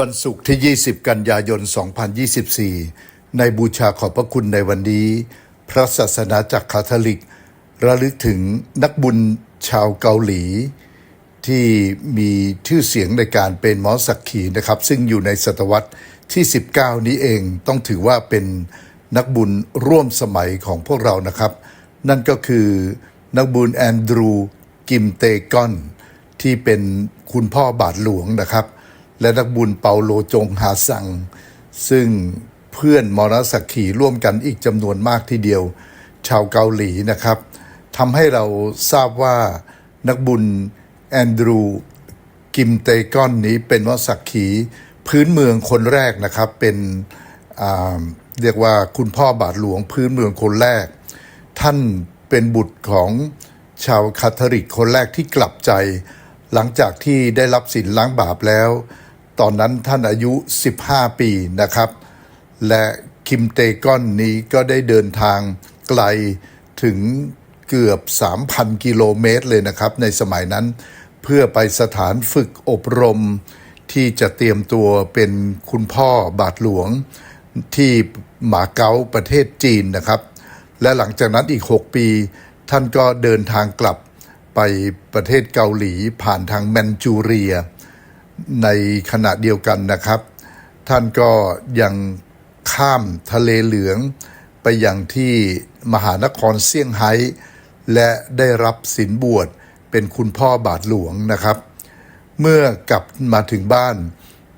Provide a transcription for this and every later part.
วันศุกร์ที่ 20 กันยายน 2024 ในบูชาขอบพระคุณในวันนี้ พระศาสนาจักรคาทอลิก ระลึกถึงนักบุญชาวเกาหลี ที่มีชื่อเสียงในการเป็นหมอสักขีนะครับ ซึ่งอยู่ในศตวรรษที่ 19 นี้เองต้องถือว่าเป็นนักบุญร่วมสมัยของพวกเรานะครับ นั่นก็คือนักบุญแอนดรูกิมเตกอน ที่เป็นคุณพ่อบาทหลวงนะครับ และนักบุญเปาโลจงหาสัง ซึ่งเพื่อนมรสักขีร่วมกันอีกจำนวนมากทีเดียว ชาวเกาหลีนะครับทำให้เราทราบว่านักบุญแอนดรูกิมเตกอนนี้เป็นมรสักขีพื้นเมืองคนแรกนะครับเป็นเรียกว่าคุณพ่อบาทหลวงพื้นเมืองคนแรก ท่านเป็นบุตรของชาวคาทอลิกคนแรกที่กลับใจ หลังจากที่ได้รับสินล้างบาปแล้ว ตอนนั้นท่านอายุ 15 ปีนะครับ และคิมเตกอนนี้ก็ได้เดินทางไกลถึงเกือบ 3,000 กิโลเมตรเลยนะครับ ในสมัยนั้นเพื่อไปสถานฝึกอบรม ที่จะเตรียมตัวเป็นคุณพ่อบาทหลวงที่หมาเก๊าประเทศจีนนะครับ และหลังจากนั้นอีก 6 ปี ท่านก็เดินทางกลับไปประเทศเกาหลีผ่านทางแมนจูเรีย ในขณะเดียวกันนะครับ ท่านก็ยังข้ามทะเลเหลือง ไปยังที่มหานครเซี่ยงไฮ้และได้รับสินบวชเป็นคุณพ่อบาทหลวงนะครับ เมื่อกลับมาถึงบ้าน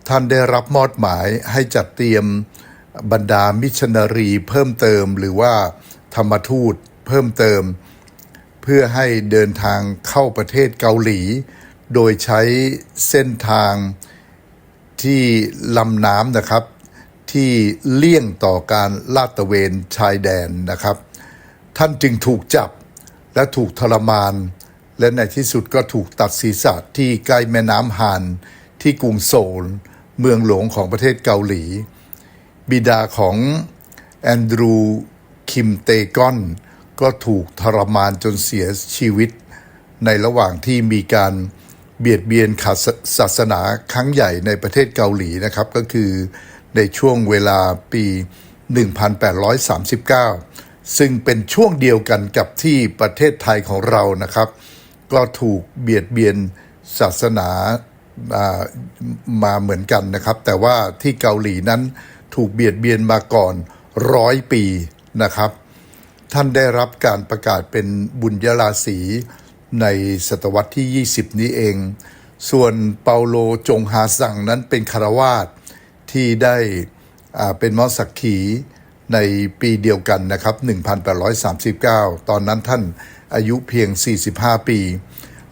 ท่านได้รับมอบหมายให้จัดเตรียมบรรดามิชนนารีเพิ่มเติมหรือว่าธรรมทูตเพิ่มเติม เพื่อให้เดินทางเข้าประเทศเกาหลี โดยใช้เส้นทางที่ลำน้ำนะครับ ที่เลี่ยงต่อการลาดตระเวนชายแดนนะครับ ท่านจึงถูกจับและถูกทรมาน และในที่สุดก็ถูกตัดศีรษะที่ใกล้แม่น้ำฮานที่กรุงโซล เมืองหลวงของประเทศเกาหลี บิดาของแอนดรู คิมเตกอน ก็ถูกทรมานจนเสียชีวิต ในระหว่างที่มีการ เบียดเบียนขาดศาสนาครั้งใหญ่ในประเทศเกาหลีนะครับ ก็คือในช่วงเวลาปี 1839 ซึ่งเป็นช่วงเดียวกันกับที่ประเทศไทยของเรานะครับ ก็ถูกเบียดเบียนศาสนามาเหมือนกันนะครับ แต่ว่าที่เกาหลีนั้นถูกเบียดเบียนมาก่อนร้อยปีนะครับ ท่านได้รับการประกาศเป็นบุญยราศี ในศตวรรษที่ 20 นี้เอง ส่วนเปาโลจงฮาสังนั้นเป็นคารวาสที่ได้เป็นมอสักขีในปีเดียวกันนะครับ 1839 ตอนนั้นท่านอายุเพียง 45 ปี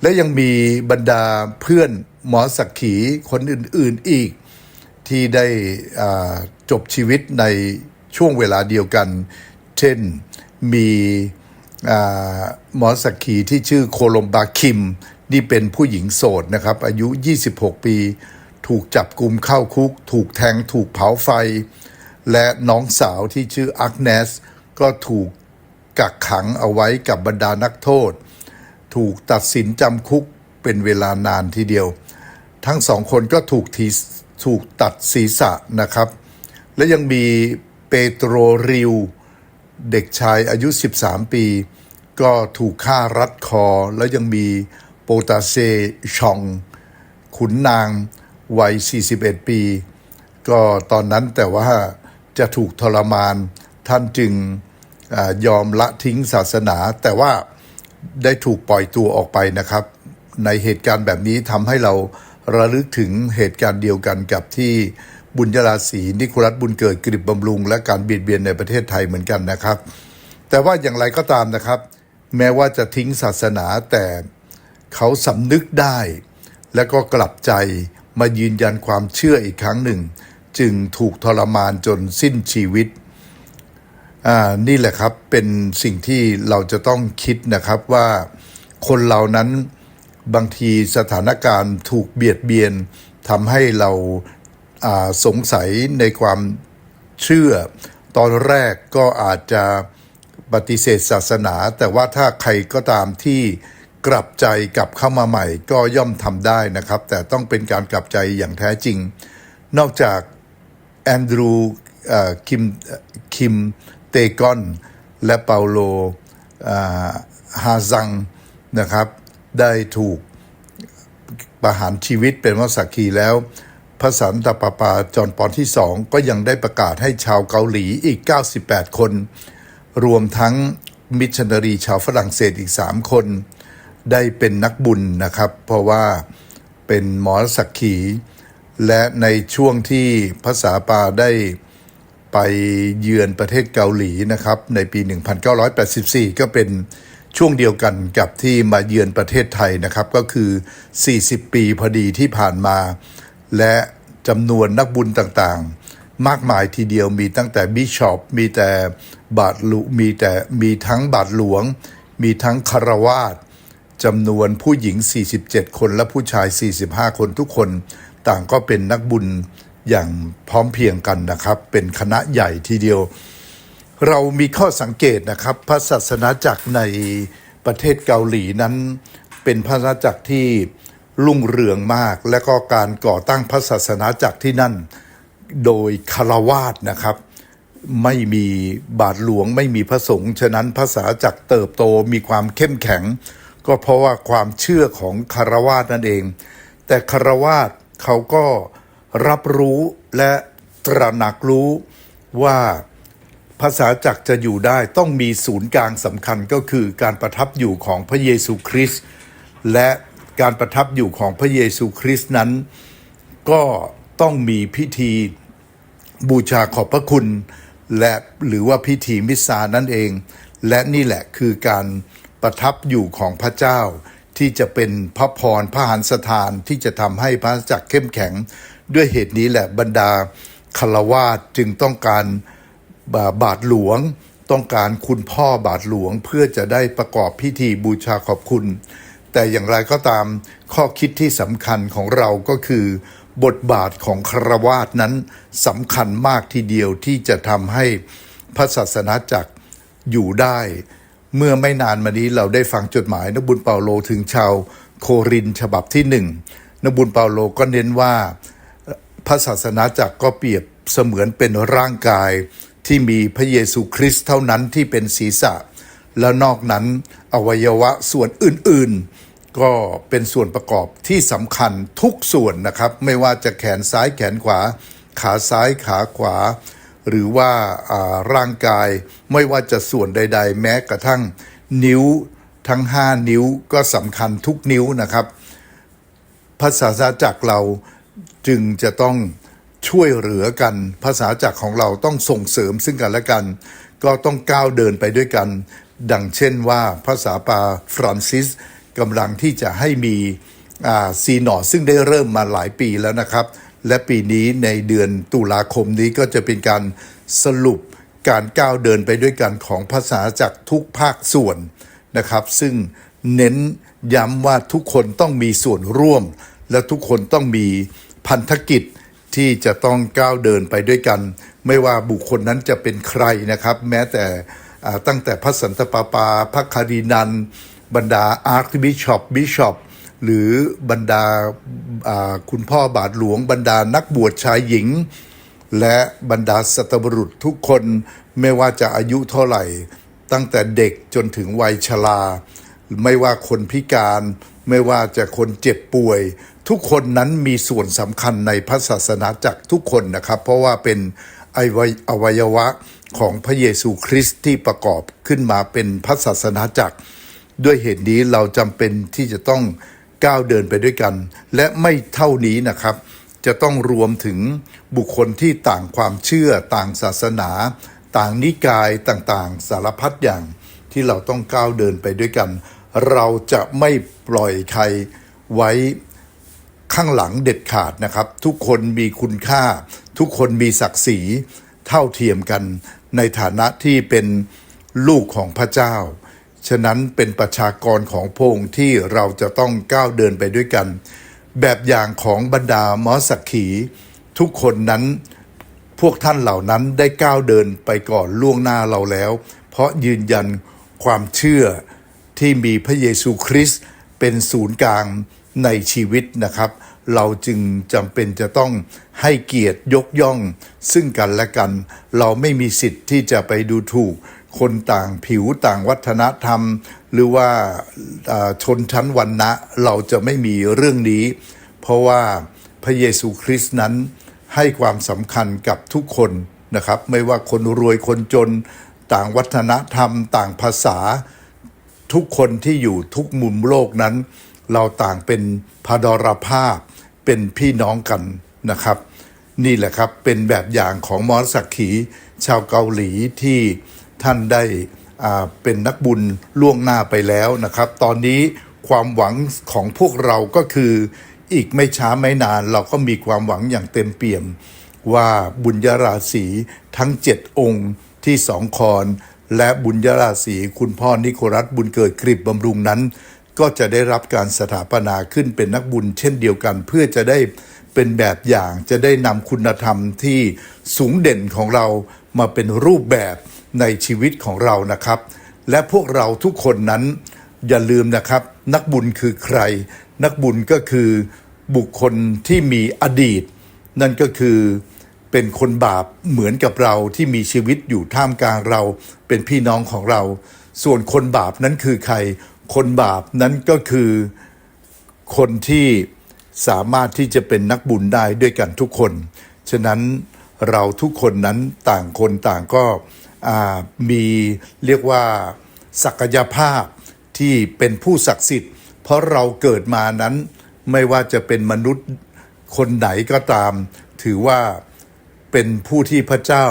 และยังมีบรรดาเพื่อนหมอสักขีคนอื่น ๆอีก ที่ได้จบชีวิตในช่วงเวลาเดียวกัน เช่นมี หมอสักขีที่ชื่อโคลมบาคิม นี่เป็นผู้หญิงโสดนะครับ อายุ 26 ปี ถูกจับกลุมเข้าคุก ถูกแทงถูกเผาไฟ และน้องสาวที่ชื่ออักเนส ก็ถูกกักขังเอาไว้กับบรรดานักโทษ ถูกตัดสินจำคุกเป็นเวลานานทีเดียว ทั้งสองคนก็ถูกทีถูกตัดศีรษะนะครับ และยังมีเปโตรริว เด็กชายอายุ 13 ปี ก็ถูกฆ่ารัดคอ แล้วยังมีโปตาเซชอง ขุนนางวัย 41 ปี ก็ตอนนั้นแต่ว่าจะถูกทรมานท่านจึงอยอมละทิ้งศาสนา แต่ว่าได้ถูกปล่อยตัวออกไปนะครับ ในเหตุการณ์แบบนี้ทำให้เราระลึกถึงเหตุการณ์เดียวกันกับที่บุญยราศีนิโคลัสบุญเกิดกริบบำรุง และการเบียดเบียนในประเทศไทยเหมือนกันนะครับ แต่ว่าอย่างไรก็ตามนะครับ แม้ว่าจะทิ้งศาสนาแต่เขาสำนึกได้ และก็กลับใจมายืนยันความเชื่ออีกครั้งหนึ่ง จึงถูกทรมานจนสิ้นชีวิตอ่านี่แหละครับเป็นสิ่งที่เราจะต้องคิดนะครับว่าคนเรานั้นบางทีสถานการณ์ถูกเบียดเบียนทำให้เราาสงสัยในความเชื่อ ตอนแรกก็อาจจะ ปฏิเสธศาสนา แต่ว่าถ้าใครก็ตามที่กลับใจกลับเข้ามาใหม่ก็ย่อมทำได้นะครับ แต่ต้องเป็นการกลับใจอย่างแท้จริง นอกจากแอนดรูคิมคิมเตกอน และเปาโลฮาซังนะครับ ได้ถูกประหารชีวิตเป็นวสักคีแล้ว พระสันตะปาปาจอนปอนที่สองก็ยังได้ประกาศให้ชาวเกาหลีอีก 98 คน รวมทั้งมิชชันนารีชาวฝรั่งเศสอีก 3 คน ได้เป็นนักบุญนะครับ เพราะว่าเป็นหมอสักขี และในช่วงที่พระสาปาได้ไปเยือนประเทศเกาหลีนะครับ ในปี 1984 ก็เป็นช่วงเดียวกันกับที่มาเยือนประเทศไทยนะครับ ก็คือ 40 ปีพอดีที่ผ่านมา และจำนวนนักบุญต่างๆ มากมายทีเดียวมีตั้งแต่บิชอปมีแต่ บาทหลวงมีแต่มีทั้งบาทหลวง มีทั้งคารวาสจำนวนผู้หญิง 47 คนและผู้ชาย 45 คนทุกคนต่างก็เป็นนักบุญอย่างพร้อมเพรียงกันนะครับ เป็นคณะใหญ่ทีเดียว เรามีข้อสังเกตนะครับพระศาสนาจักรในประเทศเกาหลีนั้น เป็นพระศาสนาจักรที่รุ่งเรืองมาก และก็การก่อตั้งพระศาสนาจักรที่นั่น โดยคารวาสนะครับ ไม่มีบาทหลวงไม่มีพระสงฆ์ฉะนั้นภาษาจักเติบโตมีความเข้มแข็ง ก็เพราะว่าความเชื่อของคารวาสนั่นเอง แต่คารวาสเขาก็รับรู้และตระหนักรู้ว่าภาษาจักจะอยู่ได้ต้องมีศูนย์กลางสำคัญก็คือการประทับอยู่ของพระเยซูคริสต์และการประทับอยู่ของพระเยซูคริสต์นั้น ก็ต้องมีพิธีบูชาขอบพระคุณ และหรือว่าพิธีมิสซานั่นเอง และนี่แหละคือการประทับอยู่ของพระเจ้า ที่จะเป็นพระพรพระหันสถานที่จะทำให้พระจักรเข้มแข็ง ด้วยเหตุนี้แหละบรรดาคารวาสจึงต้องการบาบาทหลวง ต้องการคุณพ่อบาทหลวงเพื่อจะได้ประกอบพิธีบูชาขอบคุณ แต่อย่างไรก็ตามข้อคิดที่สำคัญของเราก็คือ บทบาทของคารวาสนั้นสำคัญมากทีเดียวที่จะทำให้พระศาสนาจักรอยู่ได้ เมื่อไม่นานมานี้เราได้ฟังจดหมายนบุญเปาโลถึงชาวโครินฉบับที่หนึ่งนบุญเปาโลก็เน้นว่าพระศาสนาจักรก็เปรียบเสมือนเป็นร่างกายที่มีพระเยซูคริสต์เท่านั้นที่เป็นศีรษะ แล้วนอกนั้นอวัยวะส่วนอื่นๆ ก็เป็นส่วนประกอบที่สำคัญทุกส่วนนะครับ ไม่ว่าจะแขนซ้ายแขนขวา ขาซ้ายขาขวา หรือว่าาร่างกายไม่ว่าจะส่วนใด ๆ แม้กระทั่งนิ้วทั้ง 5 นิ้วก็สำคัญทุกนิ้วนะครับภาษาจักรเราจึงจะต้องช่วยเหลือกัน ภาษาจักรของเราต้องส่งเสริมซึ่งกันและกัน ก็ต้องก้าวเดินไปด้วยกัน ดังเช่นว่าภาษาปาฟรานซิส กำลังที่จะให้มีซีนอซึ่งได้เริ่มมาหลายปีแล้วนะครับ และปีนี้ในเดือนตุลาคมนี้ก็จะเป็นการสรุปการก้าวเดินไปด้วยกันของภาษาจักทุกภาคส่วนนะครับ ซึ่งเน้นย้ำว่าทุกคนต้องมีส่วนร่วม และทุกคนต้องมีพันธกิจที่จะต้องก้าวเดินไปด้วยกัน ไม่ว่าบุคคลนั้นจะเป็นใครนะครับ แม้แต่ตั้งแต่พระสันตะปาปาพระคารินัน บรรดาอาร์คบิชอปบิชอปหรือบรรดาาคุณพ่อบาทหลวง บรรดานักบวชชายหญิง และบรรดาสัตบุรุษทุกคนไม่ว่าจะอายุเท่าไหร่ ตั้งแต่เด็กจนถึงวัยชราไม่ว่าคนพิการไม่ว่าจะคนเจ็บป่วย ทุกคนนั้นมีส่วนสำคัญในพระศาสนาจักรทุกคนนะครับ เพราะว่าเป็นอวัยอวัยวะของพระเยซูคริสต์ที่ประกอบขึ้นมาเป็นพระศาสนาจักร ด้วยเหตุนี้เราจำเป็นที่จะต้องก้าวเดินไปด้วยกัน และไม่เท่านี้นะครับ จะต้องรวมถึงบุคคลที่ต่างความเชื่อต่างศาสนา ต่างนิกายต่างๆ สารพัดอย่างที่เราต้องก้าวเดินไปด้วยกัน เราจะไม่ปล่อยใครไว้ข้างหลังเด็ดขาดนะครับ ทุกคนมีคุณค่า ทุกคนมีศักดิ์ศรีเท่าเทียมกันในฐานะที่เป็นลูกของพระเจ้า ฉะนั้นเป็นประชากรของพระองค์ที่เราจะต้องก้าวเดินไปด้วยกัน แบบอย่างของบรรดามอสักขี ทุกคนนั้นพวกท่านเหล่านั้นได้ก้าวเดินไปก่อนล่วงหน้าเราแล้ว เพราะยืนยันความเชื่อที่มีพระเยซูคริสต์เป็นศูนย์กลางในชีวิตนะครับ เราจึงจำเป็นจะต้อง ให้เกียรติยกย่อง ซึ่งกันและกัน เราไม่มีสิทธิ์ที่จะไปดูถูก คนต่างผิวต่างวัฒนธรรม หรือว่าชนชั้นวรรณะเราจะไม่มีเรื่องนี้ เพราะว่าพระเยซูคริสต์นั้นให้ความสำคัญกับทุกคนนะครับ ไม่ว่าคนรวยคนจน ต่างวัฒนธรรม ต่างภาษา ทุกคนที่อยู่ทุกมุมโลกนั้น เราต่างเป็นพาดรภาพเป็นพี่น้องกัน นะครับ นี่แหละครับเป็นแบบอย่างของมอสสักขีชาวเกาหลีที่ท่านได้เป็นนักบุญล่วงหน้าไปแล้วนะครับ ตอนนี้ความหวังของพวกเราก็คืออีกไม่ช้าไม่นานเราก็มีความหวังอย่างเต็มเปี่ยม ว่าบุญญาราศีทั้งเจ็ดองค์ที่สองคอนและบุญญาราศีคุณพ่อนิโครัสบุญเกิดกริบบำรุงนั้น ก็จะได้รับการสถาปนาขึ้นเป็นนักบุญเช่นเดียวกัน เพื่อจะได้ เป็นแบบอย่างจะได้นำคุณธรรมที่สูงเด่นของเรามาเป็นรูปแบบในชีวิตของเรานะครับ และพวกเราทุกคนนั้นอย่าลืมนะครับ นักบุญคือใคร นักบุญก็คือบุคคลที่มีอดีต นั่นก็คือเป็นคนบาปเหมือนกับเราที่มีชีวิตอยู่ท่ามกลางเราเป็นพี่น้องของเรา ส่วนคนบาปนั้นคือใคร คนบาปนั้นก็คือคนที่ สามารถที่จะเป็นนักบุญได้ด้วยกันทุกคน ฉะนั้นเราทุกคนนั้นต่างคนต่างก็มีเรียกว่าศักยภาพที่เป็นผู้ศักดิ์สิทธิ์ เพราะเราเกิดมานั้นไม่ว่าจะเป็นมนุษย์คนไหนก็ตาม ถือว่าเป็นผู้ที่พระเจ้า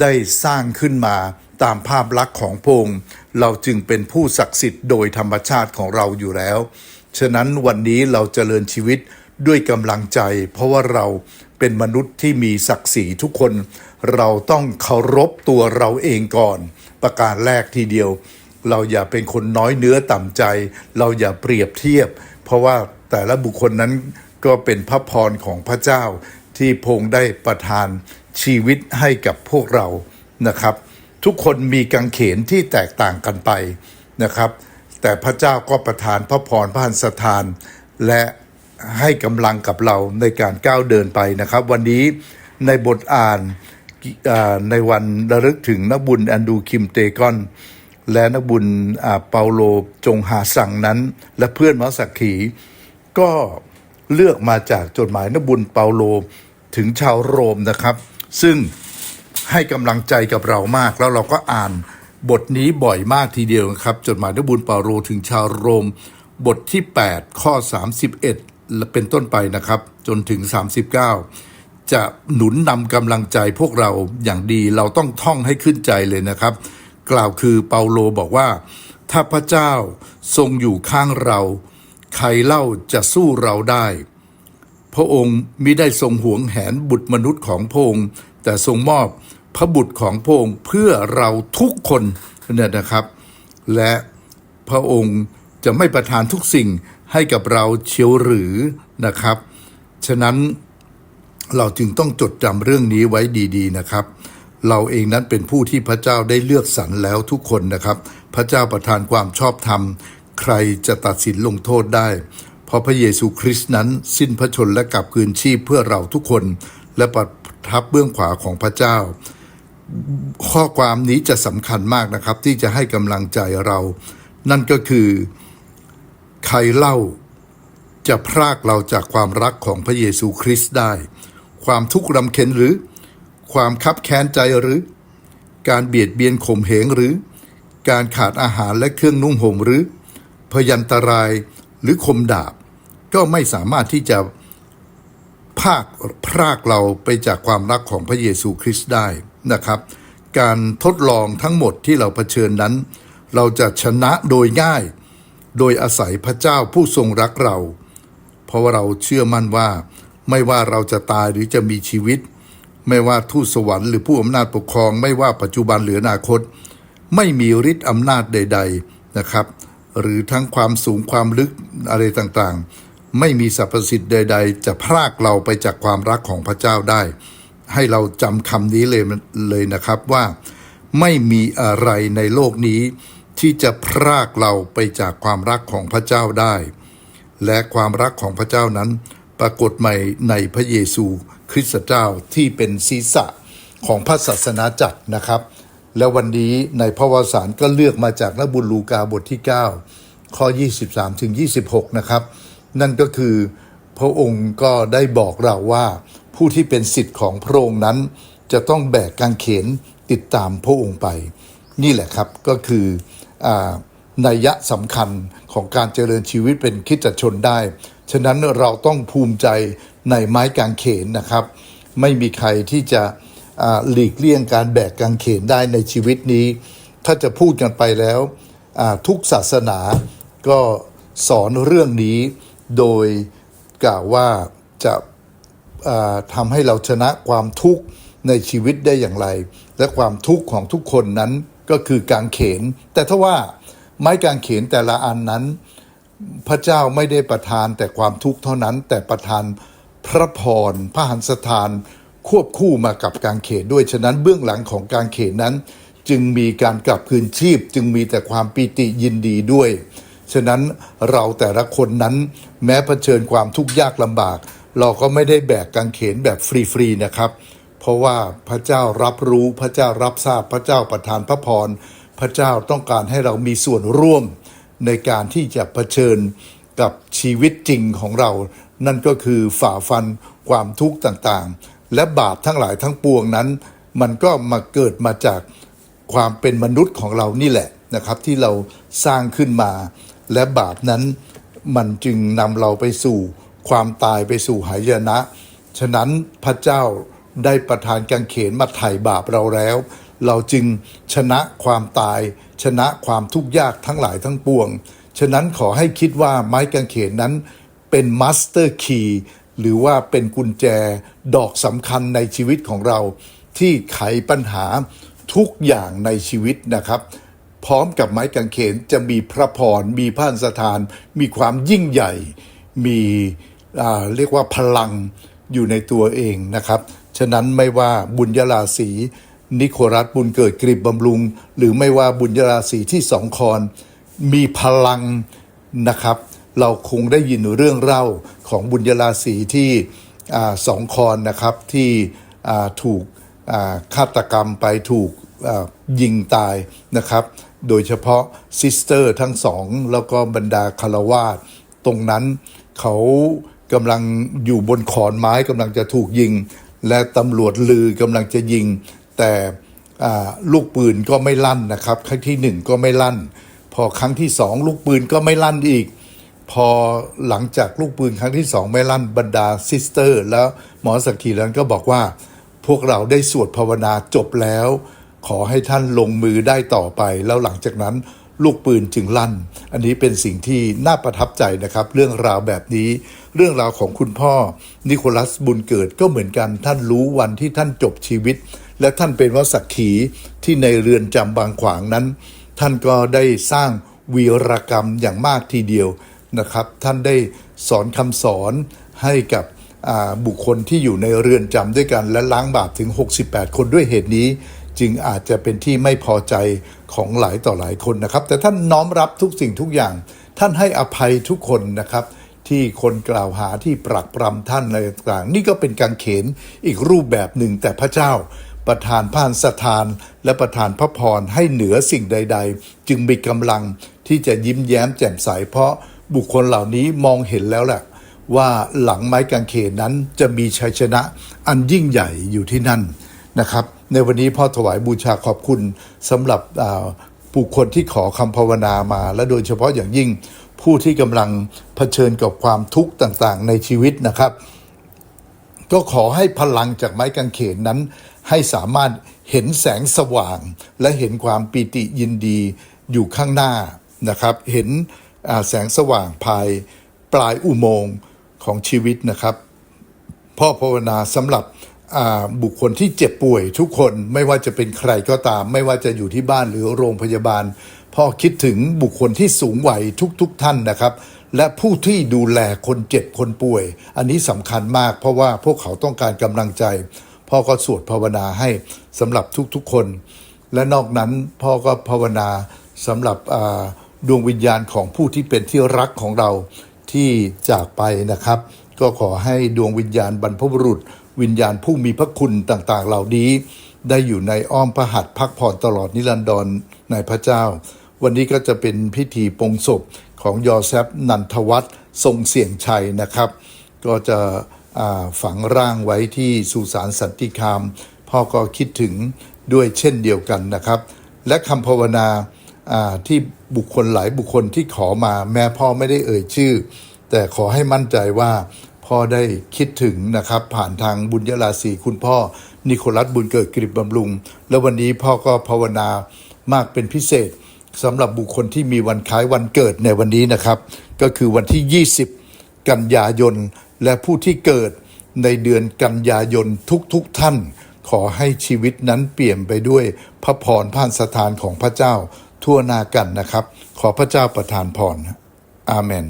ได้สร้างขึ้นมาตามภาพลักษณ์ของพงค์เราจึงเป็นผู้ศักดิ์สิทธิ์โดยธรรมชาติของเราอยู่แล้ว ฉะนั้นวันนี้เราจเจริญชีวิตด้วยกำลังใจ เพราะว่าเราเป็นมนุษย์ที่มีศักดิ์ศรีทุกคน เราต้องเคารพตัวเราเองก่อน ประการแรกทีเดียว เราอย่าเป็นคนน้อยเนื้อต่ำใจ เราอย่าเปรียบเทียบ เพราะว่าแต่ละบุคคลนั้นก็เป็นพระพรของพระเจ้าที่พงได้ประทานชีวิตให้กับพวกเรานะครับ ทุกคนมีกังเขนที่แตกต่างกันไปนะครับ แต่พระเจ้าก็ประทานพระพรพระหันสถาน และให้กำลังกับเราในการก้าวเดินไปนะครับ วันนี้ในบทอ่านในวันระลึกถึงนบุญแอนดูคิมเตกอน และนบุญอ่าเปาโลจงหาสั่งนั้น และเพื่อนมัสักขี ก็เลือกมาจากจดหมายนบุญเปาโลถึงชาวโรมนะครับ ซึ่งให้กำลังใจกับเรามากแล้วเราก็อ่าน บทนี้บ่อยมากทีเดียวครับ จดหมายนกบุญเปาโลถึงชาวโรม บทที่ 8 ข้อ 31 เป็นต้นไปนะครับ จนถึง 39 จะหนุนนำกำลังใจพวกเราอย่างดีเราต้องท่องให้ขึ้นใจเลยนะครับ กล่าวคือเปาโลบอกว่า ถ้าพระเจ้าทรงอยู่ข้างเรา ใครเล่าจะสู้เราได้ พระองค์มิได้ทรงหวงแหนบุตรมนุษย์ของพระองค์แต่ทรงมอบ พระบุตรของพระองค์เพื่อเราทุกคนเนี่ยนะครับ และพระองค์จะไม่ประทานทุกสิ่งให้กับเราเชียวหรือนะครับ ฉะนั้นเราจึงต้องจดจำเรื่องนี้ไว้ดีๆนะครับ เราเองนั้นเป็นผู้ที่พระเจ้าได้เลือกสรรแล้วทุกคนนะครับ พระเจ้าประทานความชอบธรรม ใครจะตัดสินลงโทษได้ เพราะพระเยซูคริสต์นั้นสิ้นพระชนและกลับคืนชีพเพื่อเราทุกคน และประทับเบื้องขวาของพระเจ้า ข้อความนี้จะสำคัญมากนะครับ ที่จะให้กำลังใจเรา นั่นก็คือ ใครเล่าจะพรากเราจากความรักของพระเยซูคริสต์ได้ ความทุกข์รำเค็ญหรือ ความคับแค้นใจหรือ การเบียดเบียนข่มเหงหรือ การขาดอาหารและเครื่องนุ่งห่มหรือ พยันตรายหรือคมดาบ ก็ไม่สามารถที่จะพากพรากเราไปจากความรักของพระเยซูคริสต์ได้ นะครับ การทดลองทั้งหมดที่เราเผชิญนั้น เราจะชนะโดยง่าย โดยอาศัยพระเจ้าผู้ทรงรักเรา เพราะว่าเราเชื่อมั่นว่า ไม่ว่าเราจะตายหรือจะมีชีวิต ไม่ว่าทูตสวรรค์หรือผู้อำนาจปกครอง ไม่ว่าปัจจุบันหรืออนาคต ไม่มีฤทธิ์อำนาจใด ๆนะครับ หรือทั้งความสูงความลึกอะไรต่างๆ ไม่มีสรรพสิทธิ์ใด ๆ จะพรากเราไปจากความรักของพระเจ้าได้ ให้เราจำคำนี้เลยเลยนะครับว่าไม่มีอะไรในโลกนี้ ที่จะพรากเราไปจากความรักของพระเจ้าได้ และความรักของพระเจ้านั้น ปรากฏใหม่ในพระเยซูคริสต์เจ้าที่เป็นศีรษะของพระศาสนาจักรนะครับ แล้ววันนี้ในพระวสารก็เลือกมาจากนบุญลูกาบทที่ 9 ข้อ 23 ถึง 26 นะครับ นั่นก็คือพระองค์ก็ได้บอกเราว่า ผู้ที่เป็นสิทธิ์ของพระองค์นั้น จะต้องแบกกางเขนติดตามพระองค์ไป นี่แหละครับก็คืออานัยยะสำคัญของการเจริญชีวิตเป็นคิดชนได้ ฉะนั้นเราต้องภูมิใจในไม้กางเขนนะครับ ไม่มีใครที่จะหลีกเลี่ยงการแบกกางเขนได้ในชีวิตนี้ ถ้าจะพูดกันไปแล้ว ทุกศาสนาก็สอนเรื่องนี้โดยกล่าวว่าจะ ทำให้เราชนะความทุกข์ในชีวิตได้อย่างไร และความทุกข์ของทุกคนนั้นก็คือกางเขน แต่ถ้าว่าไม้กางเขนแต่ละอันนั้น พระเจ้าไม่ได้ประทานแต่ความทุกข์เท่านั้น แต่ประทานพระพรพระหันสถาน ควบคู่มากับกางเขนด้วยฉะนั้นเบื้องหลังของกางเขนนั้น จึงมีการกลับคืนชีพ จึงมีแต่ความปีติยินดีด้วย ฉะนั้นเราแต่ละคนนั้นแม้เผชิญความทุกข์ยากลำบาก เราก็ไม่ได้แบกกางเขนแบบฟรีๆนะครับ เพราะว่าพระเจ้ารับรู้พระเจ้ารับทราบพระเจ้าประทานพระพร พระเจ้าต้องการให้เรามีส่วนร่วมในการที่จะเผชิญกับชีวิตจริงของเรา นั่นก็คือฝ่าฟันความทุกข์ต่างๆ และบาปทั้งหลายทั้งปวงนั้น มันก็มาเกิดมาจากความเป็นมนุษย์ของเรานี่แหละนะครับ ที่เราสร้างขึ้นมา และบาปนั้นมันจึงนำเราไปสู่ ความตายไปสู่หายนะ ฉะนั้นพระเจ้าได้ประทานกางเขนมาไถ่บาปเราแล้ว เราจึงชนะความตาย ชนะความทุกข์ยากทั้งหลายทั้งปวง ฉะนั้นขอให้คิดว่าไม้กางเขนนั้นเป็นมาสเตอร์คีย์หรือว่าเป็นกุญแจดอกสำคัญในชีวิตของเรา ที่ไขปัญหาทุกอย่างในชีวิตนะครับ พร้อมกับไม้กางเขนจะมีพระพรมีพระอันสถาน มีความยิ่งใหญ่ มี เรียกว่าพลังอยู่ในตัวเองนะครับ ฉะนั้นไม่ว่าบุญยราศีนิโครัสบุญเกิดกริบบำรุง หรือไม่ว่าบุญยราศีที่สองคอนมีพลังนะครับ เราคงได้ยินเรื่องเล่าของบุญยราศีที่อสองคอนนะครับที่ถูกฆาตกรรมไปถูกยิงตายนะครับ โดยเฉพาะซิสเตอร์ทั้งสอง แล้วก็บรรดาคารวาสตรงนั้นเขา กำลังอยู่บนขอนไม้กำลังจะถูกยิง และตำรวจลือกำลังจะยิง แต่ลูกปืนก็ไม่ลั่นนะครับ ครั้งที่หนึ่งก็ไม่ลั่น พอครั้งที่สองลูกปืนก็ไม่ลั่นอีก พอหลังจากลูกปืนครั้งที่สองไม่ลั่นบรรดาซิสเตอร์ แล้วหมอสักขีนั้นก็บอกว่า พวกเราได้สวดภาวนาจบแล้ว ขอให้ท่านลงมือได้ต่อไปแล้วหลังจากนั้น ลูกปืนจึงลั่น อันนี้เป็นสิ่งที่น่าประทับใจนะครับ เรื่องราวแบบนี้ เรื่องราวของคุณพ่อ นิโคลัสบุญเกิดก็เหมือนกัน ท่านรู้วันที่ท่านจบชีวิต และท่านเป็นวสักขีที่ในเรือนจำบางขวางนั้น ท่านก็ได้สร้างวีรกรรมอย่างมากทีเดียวนะครับ ท่านได้สอนคำสอนให้กับบุคคลที่อยู่ในเรือนจำด้วยกันและล้างบาปถึง 68 คนด้วยเหตุนี้ จึงอาจจะเป็นที่ไม่พอใจของหลายต่อหลายคนนะครับ แต่ท่านน้อมรับทุกสิ่งทุกอย่าง ท่านให้อภัยทุกคนนะครับที่คนกล่าวหาที่ปรักปรำท่านอะไรต่างนี่ก็เป็นการเขนอีกรูปแบบหนึ่งแต่พระเจ้า ประทานพระอันสถาน และประทานพระพรให้เหนือสิ่งใด ๆ จึงมีกำลังที่จะยิ้มแย้มแจ่มใสเพราะบุคคลเหล่านี้มองเห็นแล้วแหละว่าหลังไม้กางเขนนั้นจะมีชัยชนะอันยิ่งใหญ่อยู่ที่นั่นนะครับ ในวันนี้พ่อถวายบูชาขอบคุณสำหรับอ่าบุคคลที่ขอคำภาวนามา และโดยเฉพาะอย่างยิ่งผู้ที่กำลังเผชิญกับความทุกข์ต่างๆ ในชีวิตนะครับ ก็ขอให้พลังจากไม้กางเขนนั้น ให้สามารถเห็นแสงสว่าง และเห็นความปีติยินดีอยู่ข้างหน้านะครับ เห็นแสงสว่างภายปลายอุโมงค์ของชีวิตนะครับพ่อภาวนาสำหรับ บุคคลที่เจ็บป่วยทุกคนไม่ว่าจะเป็นใครก็ตาม ไม่ว่าจะอยู่ที่บ้านหรือโรงพยาบาลพ่อคิดถึงบุคคลที่สูงวัยทุกๆทท่านนะครับ และผู้ที่ดูแลคนเจ็บคนป่วย อันนี้สำคัญมากเพราะว่าพวกเขาต้องการกำลังใจ พ่อก็สวดภาวนาให้สำหรับทุกๆคน และนอกนั้นพ่อก็ภาวนาสำหรับดวงวิญญาณของผู้ที่เป็นที่รักของเราที่จากไปนะครับ ก็ขอให้ดวงวิญญาณบรรพบุรุษ วิญญาณผู้มีพระคุณต่างๆ เหล่านี้ ได้อยู่ในอ้อมพระหัตถ์พักผ่อนตลอดนิรันดรในพระเจ้า วันนี้ก็จะเป็นพิธีปงศพของยอแซฟนันทวัฒน์ทรงเสียงชัยนะครับ ก็จะฝังร่างไว้ที่สุสานสันติคาม พ่อก็คิดถึงด้วยเช่นเดียวกันนะครับ และคำภาวนาอ่าที่บุคคลหลายบุคคลที่ขอมาแม้พ่อไม่ได้เอ่ยชื่อ แต่ขอให้มั่นใจว่า พ่อได้คิดถึงนะครับ ผ่านทางบุญยราศีคุณพ่อ นิโคลัสบุญเกิดกริบบำรุง แล้ววันนี้พ่อก็ภาวนามากเป็นพิเศษสำหรับบุคคลที่มีวันคล้ายวันเกิดในวันนี้นะครับ ก็คือวันที่ 20 กันยายน และผู้ที่เกิดในเดือนกันยายนทุกๆทท่าน ขอให้ชีวิตนั้นเปลี่ยนไปด้วยพระพรผ่านสถานของพระเจ้าทั่วหน้ากันนะครับ ขอพระเจ้าประทานพรอาเมน